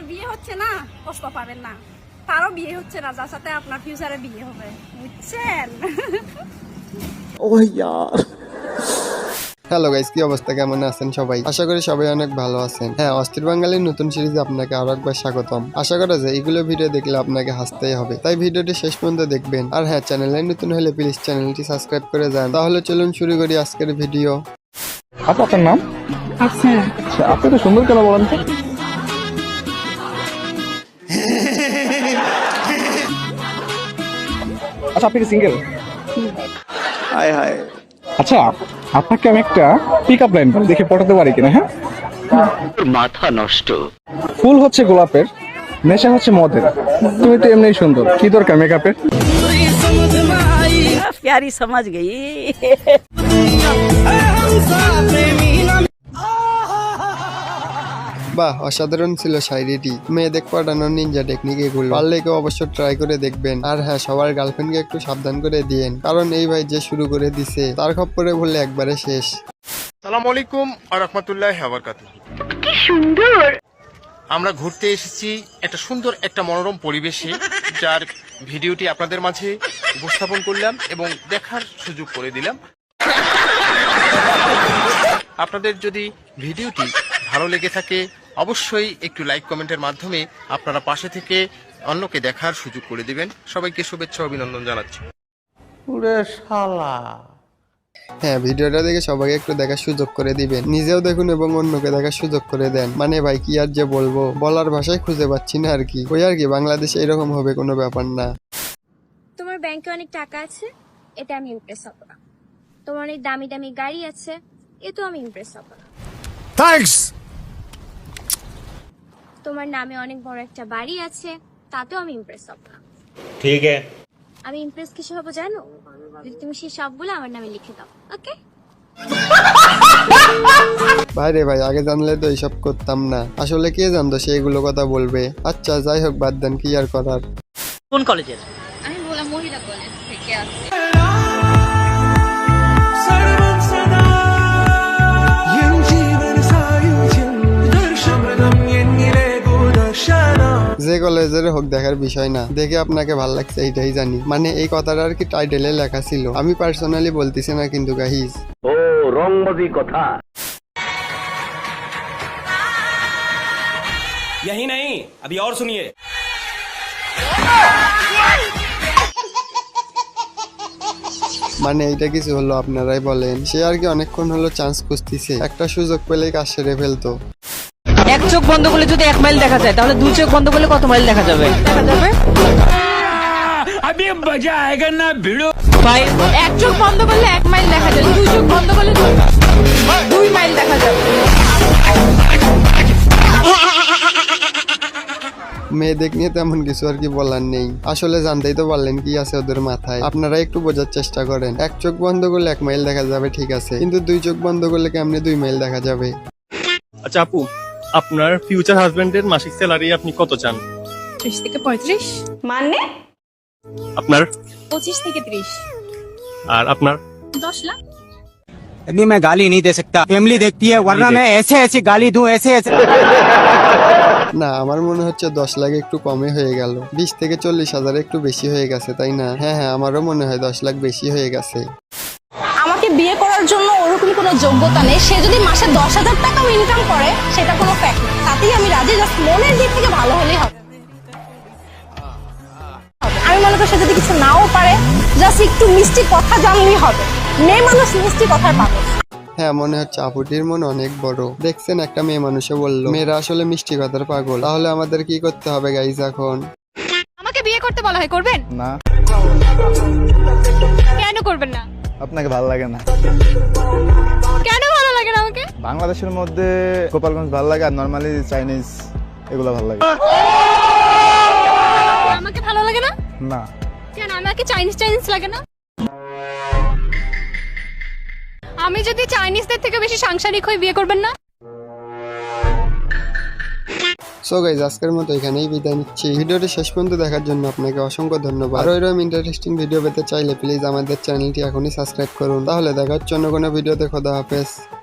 আপনার বিয়ে হচ্ছে না কষ্ট পাবেন না। তারও বিয়ে হচ্ছে না যার সাথে আপনার ফিউচারে বিয়ে হবে। বুঝছেন? হ্যালো গাইস কি অবস্থা? কেমন আছেন সবাই? আশা করি সবাই অনেক ভালো আছেন। হ্যাঁ অস্থির বাঙালির নতুন সিরিজে আপনাকে আরও একবার স্বাগতম। আশা করা যায় এগুলো ভিডিও দেখলে আপনাকে হাসতেই হবে। তাই ভিডিওটি শেষ পর্যন্ত দেখবেন। আর হ্যাঁ চ্যানেলে নতুন হলে প্লিজ চ্যানেলটি সাবস্ক্রাইব করে যান। তাহলে চলুন শুরু করি আজকের ভিডিও আপনার নাম? আচ্ছা আপনি তো সুন্দর কেন বলেন তো? আচ্ছা আপনি কি সিঙ্গেল হায় হায় আচ্ছা আপনাকে আমি একটা পিক আপ লাইন দেখে পটাতে পারি কিনা হ্যাঁ মাথা নষ্ট ফুল হচ্ছে গোলাপের নেশা হচ্ছে মদের তুমি তো এমনি সুন্দর কি দরকার মেকআপের प्यारी समझ गई বাহ অসাধারণ ছিল শায়রিটি মেয়েদের পড়ানোর নিনজা টেকনিক এগুলো। পারলে কেউ অবশ্য ট্রাই করে দেখবেন। আর হ্যাঁ সবার গার্লফ্রেন্ডকে একটু সাবধান করে দিয়েন। কারণ এই ভাই যে শুরু করে দিছে তার খপ্পরে বললে একবারে শেষ। সালাম আলাইকুম আর রহমতুল্লাহ আবরকাত আমরা ঘুরতে এসেছি একটা সুন্দর একটা মনোরম পরিবেশে যার ভিডিওটি আপনাদের মাঝে উপস্থাপন করলাম এবং দেখার সুযোগ করে দিলাম। আপনাদের যদি ভিডিওটি ভালো লেগে থাকে অবশ্যই একটু লাইক কমেন্টের মাধ্যমে আপনারা পাশে থেকে অন্যকে দেখার সুযোগ করে দিবেন। সবাইকে শুভেচ্ছা অভিনন্দন জানাচ্ছি। হ্যাঁ ভিডিওটা দেখে সবাইকে একটু দেখার সুযোগ করে দিবেন। নিজেও দেখুন এবং অন্যকে দেখার সুযোগ করে দেন। মানে ভাই কি আর যে বলব? বলার ভাষায় খুঁজে পাচ্ছি না আর কি। ওই আর কি বাংলাদেশে এরকম হবে কোনো ব্যাপার না। তোমার ব্যাংকে অনেক টাকা আছে? এটা আমি ইমপ্রেস হব না। তোমার অনেক দামি দামি গাড়ি আছে? এতেও আমি ইমপ্রেস হব না। তোমার নামে অনেক বড় একটা বাড়ি আছে তাতেও আমি ইমপ্রেস হব। না ঠিক আছে। আমি ইমপ্রেস কিসে হব জানো? যদি তুমি সেই সবগুলো আমার নামে লিখে দাও ওকে ভাই রে ভাই আগে জানলে তো এইসব করতাম না। আসলে কে জানতো সেইগুলো কথা বলবে? আচ্ছা যাই হোক বাদ দেন কি আর করার? কোন কলেজের আমি বললাম মহিলা কলেজ থেকে আসছি। কলেজের হোক দেখার বিষয় না দেখে আপনাকে ভাল লাগছে এইটাই জানি মানে এই কথাটা আর কি টাইটেলে লেখা ছিল আমি পার্সোনালি বলতেছি না কিন্তু গাহিজ ও রংবাজি কথা यही नहीं अभी और सुनिए মানে এইটা কিছু হলো আপনারাই বলেন সে আর কি অনেকক্ষণ হলো চান্স খুঁজতেছে একটা সুযোগ পেলেই কাজ সেরে ফেলতো এক চোখ বন্ধ করলে যদি এক মাইল দেখা যায় তাহলে দুই চোখ বন্ধ করলে কত মাইল দেখা যাবে? দেখা যাবে। ভাই এক চোখ বন্ধ করলে এক মাইল দেখা যায় দুই চোখ বন্ধ করলে দুই মাইল দেখা যাবে। মেয়েদের নিয়ে তেমন কিছু আর কি বলার নেই। আসলে জানতেই তো পারলেন কি আছে ওদের মাথায়। আপনারা একটু বোঝার চেষ্টা করেন। এক চোখ বন্ধ করলে এক মাইল দেখা যাবে ঠিক আছে। কিন্তু দুই চোখ বন্ধ করলে কেমনে দুই মাইল দেখা যাবে? আচ্ছা আপু আপনার ফিউচার হাজবেন্ডের মাসিক স্যালারি আপনি কত চান ত্রিশ থেকে পঁয়ত্রিশ মানে আপনার পঁচিশ থেকে ত্রিশ আর আপনার দশ লাখ अभी मैं गाली नहीं दे सकता फैमिली देखती है वरना मैं ऐसे ऐसी गाली दूं ऐसे ऐसे না আমার মনে হচ্ছে দশ লাখ একটু কমে হয়ে গেল বিশ থেকে চল্লিশ হাজার একটু বেশি হয়ে গেছে তাই না হ্যাঁ হ্যাঁ আমারও মনে হয় দশ লাখ বেশি হয়ে গেছে আমাকে বিয়ে করার জন্য ওরকম কোনো যোগ্যতা নেই। সে যদি মাসে দশ হাজার টাকাও ইনকাম করে সেটা কোনো ফ্যাক্ট না। তাতেই আমি রাজি জাস্ট মনের দিক থেকে ভালো হলেই হবে। আমি মনে করি সে যদি কিছু নাও পারে জাস্ট একটু মিষ্টি কথা জানলেই হবে। মেয়ে মানুষ মিষ্টি কথার পাবে। হ্যাঁ মনে হচ্ছে আপুটির মন অনেক বড়। দেখছেন একটা মেয়ে মানুষে বলল মেয়েরা আসলে মিষ্টি কথার পাগল। তাহলে আমাদের কি করতে হবে গাইজ এখন? আমাকে বিয়ে করতে বলা হয় করবেন? না। কেন করবেন না? আপনাকে ভালো লাগে না। কেন ভালো লাগে না আমাকে? বাংলাদেশের মধ্যে গোপালগঞ্জ ভালো লাগে আর নর্মালি চাইনিজ এগুলো ভালো লাগে। আমাকে ভালো লাগে না? না। কেন? আমাকে চাইনিজ চাইনিজ লাগে না? আমি যদি চাইনিজদের থেকে বেশি সাংসারিক হই বিয়ে করবেন না? সো গাইজ আজকের মতো এখানেই বিদায় নিচ্ছি। ভিডিওটি শেষ পর্যন্ত দেখার জন্য আপনাকে অসংখ্য ধন্যবাদ। আরও এরকম ইন্টারেস্টিং ভিডিও পেতে চাইলে প্লিজ আমাদের চ্যানেলটি এখনই সাবস্ক্রাইব করুন। তাহলে দেখা হচ্ছে অন্য কোনো ভিডিওতে খোদা হাফেজ।